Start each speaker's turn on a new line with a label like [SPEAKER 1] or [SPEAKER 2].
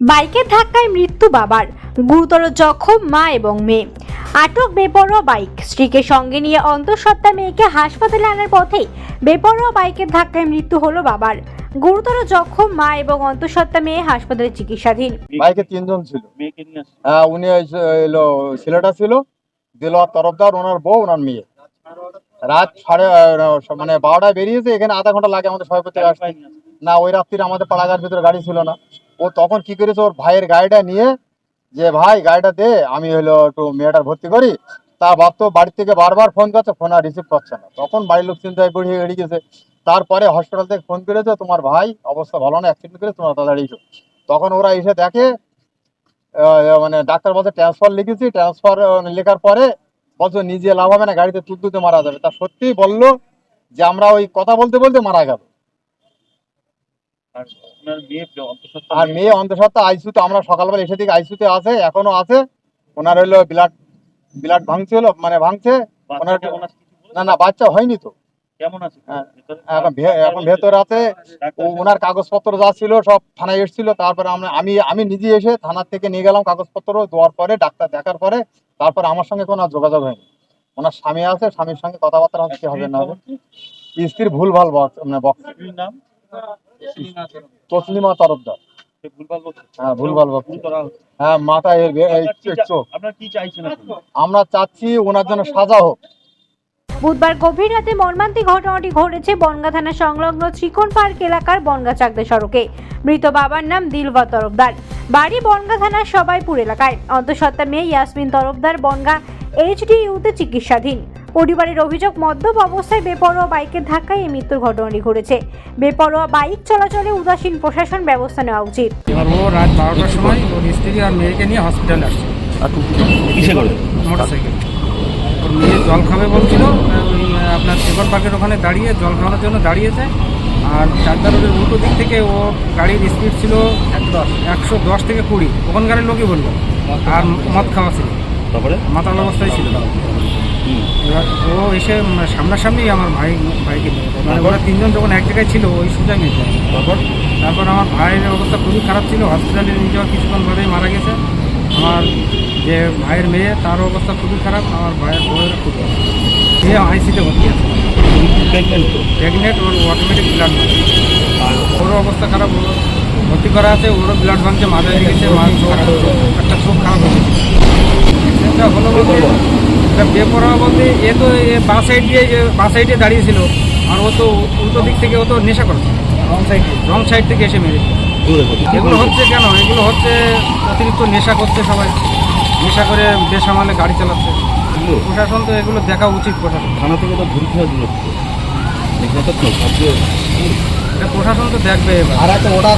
[SPEAKER 1] বাইকের ধাক্কায় মৃত্যু বাবার। গুরুতর জখম মা এবং মেয়ে। আটক বেপরোয়া বাইক। স্ত্রীকে সঙ্গে নিয়ে অন্তঃসত্ত্বা মেয়েকে হাসপাতালে আনার পথেই বেপরোয়া বাইকের ধাক্কায় মৃত্যু হলো বাবার। গুরুতর জখম মা এবং অন্তঃসত্ত্বা মেয়ে হাসপাতালে চিকিৎসাধীন।
[SPEAKER 2] বাইকে তিনজন ছিল। হ্যাঁ উনি এলো, ছেলেটা ছিল। দিলওয়ার তরফদার, ওনার বউ, ওনার মেয়ে। রাত সাড়ে মানে বারোটায় বেরিয়েছে, এখানে আধা ঘণ্টা লাগে আমাদের
[SPEAKER 3] আসছে।
[SPEAKER 2] না, ওই রাত্রিরে আমাদের পাড়াগার ভিতরে গাড়ি ছিল না। ও তখন কি করেছে? ওর ভাইয়ের গাড়িটা নিয়ে যে, ভাই, গাড়িটা দে, আমি হলো একটু মেয়েটার ভর্তি করি। তা বাপ তো বাড়ি থেকে বারবার ফোন করছে ফোন আর রিসিভ করছে না। তখন বাড়ির লোক চিন্তায় পড়িয়ে এড়িয়ে গেছে। তারপরে হসপিটাল থেকে ফোন করেছে, তোমার ভাই অবস্থা ভালো না অ্যাক্সিডেন্ট করে তোমরা তাড়াতাড়ি এসো। তখন ওরা এসে দেখে মানে ডাক্তার বলছে ট্রান্সফার লিখেছি ট্রান্সফার লেখার পরে বলছো, নিজে লাভ হবে না, গাড়িতে তুলতুতে মারা যাবে। তা সত্যি বলল যে, আমরা ওই কথা বলতে বলতে মারা গেল।
[SPEAKER 3] আর মেয়ে অন্তঃসত্ত্বা
[SPEAKER 2] আইসিউতে আমরা সকালবেলা এসে দিকে আইসিউতে আছে এখনও আছে। ওনার হলো ব্লাড ব্লাড ভাঙছিল মানে ভাঙছে। ওনার-? না না বাচ্চা হয়নি তো।
[SPEAKER 3] কেমন আছে?
[SPEAKER 2] হ্যাঁ,
[SPEAKER 3] ভেতরে?
[SPEAKER 2] এখন এখন ভেতরে আছে। ওনার কাগজপত্র যা ছিল সব থানায় এসেছিল তারপরে আমরা আমি আমি নিজে এসে থানার থেকে নিয়ে গেলাম কাগজপত্র দেওয়ার পরে ডাক্তার দেখার পরে তারপরে আমার সঙ্গে কোনো যোগাযোগ হয়নি। ওনার স্বামী আছে স্বামীর সঙ্গে কথাবার্তা হচ্ছে হবে না স্ত্রীর ভুল ভালো মানে বক্স
[SPEAKER 3] নাম?
[SPEAKER 2] তসলিমা তরফদার।
[SPEAKER 3] সে ভুলভাল বলছে।
[SPEAKER 2] হ্যাঁ। হ্যাঁ মাথায় এর বে- এই
[SPEAKER 3] আপনার কি চা-
[SPEAKER 2] চোখ।
[SPEAKER 3] আপনার কি চাইছেন এখন?
[SPEAKER 2] আমরা চাচ্ছি ওনার জন্য সাজা হোক।
[SPEAKER 1] বুধবার গভীর রাতে মর্মান্তিক ঘটনাটি ঘটেছে বনগা থানা সংলগ্ন ত্রিকোণ পার্ক এলাকার বনগা চাকদা সড়কে। মৃত বাবার নাম দিলবা তরফদার। বাড়ি বনগা থানার সবাইপুর এলাকায়। অন্তঃসত্ত্বা মেয়ে ইয়াসমিন তরফদার বনগা এইচডিইউতে চিকিৎসাধীন। পরিবারের অভিযোগ মদ্যপ অবস্থায় বেপরোয়া বাইকের ধাক্কায় এই মৃত্যুর ঘটনাটি ঘটেছে। বেপরোয়া বাইক চলাচলে উদাসীন প্রশাসন ব্যবস্থা নেওয়া উচিত।
[SPEAKER 4] এবার ও রাত বারোটার সময় ওর স্ত্রী আর মেয়েকে নিয়ে হসপিটালে আসছে।
[SPEAKER 3] কিসে করে?
[SPEAKER 4] মোটর সাইকেল ওর মেয়ে জল খাবে বলছিল আপনার সেবর পার্কের ওখানে দাঁড়িয়ে জল খাওয়ানোর জন্য দাঁড়িয়েছে। আর চারদার রোডের উল্টো দিক থেকে ও গাড়ির স্পিড ছিল একশো দশ থেকে কুড়ি। ওখানকারের লোকই বলল। আর মদ খাওয়া ছিল।
[SPEAKER 3] তারপরে?
[SPEAKER 4] মাতাল অবস্থায় ছিল। এবার ও এসে সামনাসামনি আমার ভাই ভাইকে নিয়ে মানে ওরা তিনজন যখন এক জায়গায় ছিল ওই সোজা নিয়ে যায়।
[SPEAKER 3] তারপর?
[SPEAKER 4] তারপর আমার ভাইয়ের অবস্থা খুবই খারাপ ছিল। হসপিটালে নিয়ে যাওয়ার কিছুক্ষণ পরেই মারা গেছে। আমার যে ভাইয়ের মেয়ে তার অবস্থা খুবই খারাপ। আমার ভাইয়ের বউয়ের খুব খারাপ। সে আইসিতে ভর্তি আছে।
[SPEAKER 3] প্রেগনেন্ট
[SPEAKER 4] প্রেগনেন্ট ওর অটোমেটিক ব্লাড
[SPEAKER 3] আর?
[SPEAKER 4] ওরও অবস্থা খারাপ। ওর ভর্তি করা আছে। ওরও ব্লাড ভাঙছে মাথায় মার খারাপ একটা চোখ খারাপ হয়ে গেছে। হলো বলতে এটা বেপরোয়া বলতে এ তো বাঁ সাইড দিয়ে বাঁ সাইডে দাঁড়িয়েছিল। আর ও তো উল্টো দিক থেকে ও তো নেশা করেছে রং সাইড রং সাইড থেকে এসে মেরেছে। এগুলো হচ্ছে কেন? এগুলো হচ্ছে অতিরিক্ত নেশা করছে সবাই। নেশা করে বেসামালে গাড়ি চালাচ্ছে। প্রশাসন তো এগুলো দেখা উচিত প্রশাসন।
[SPEAKER 3] থানা থেকে তো ঘুরি খেয়ে দূরত্ব
[SPEAKER 4] এটা প্রশাসন তো দেখবে এবার।
[SPEAKER 2] আর একটা কথা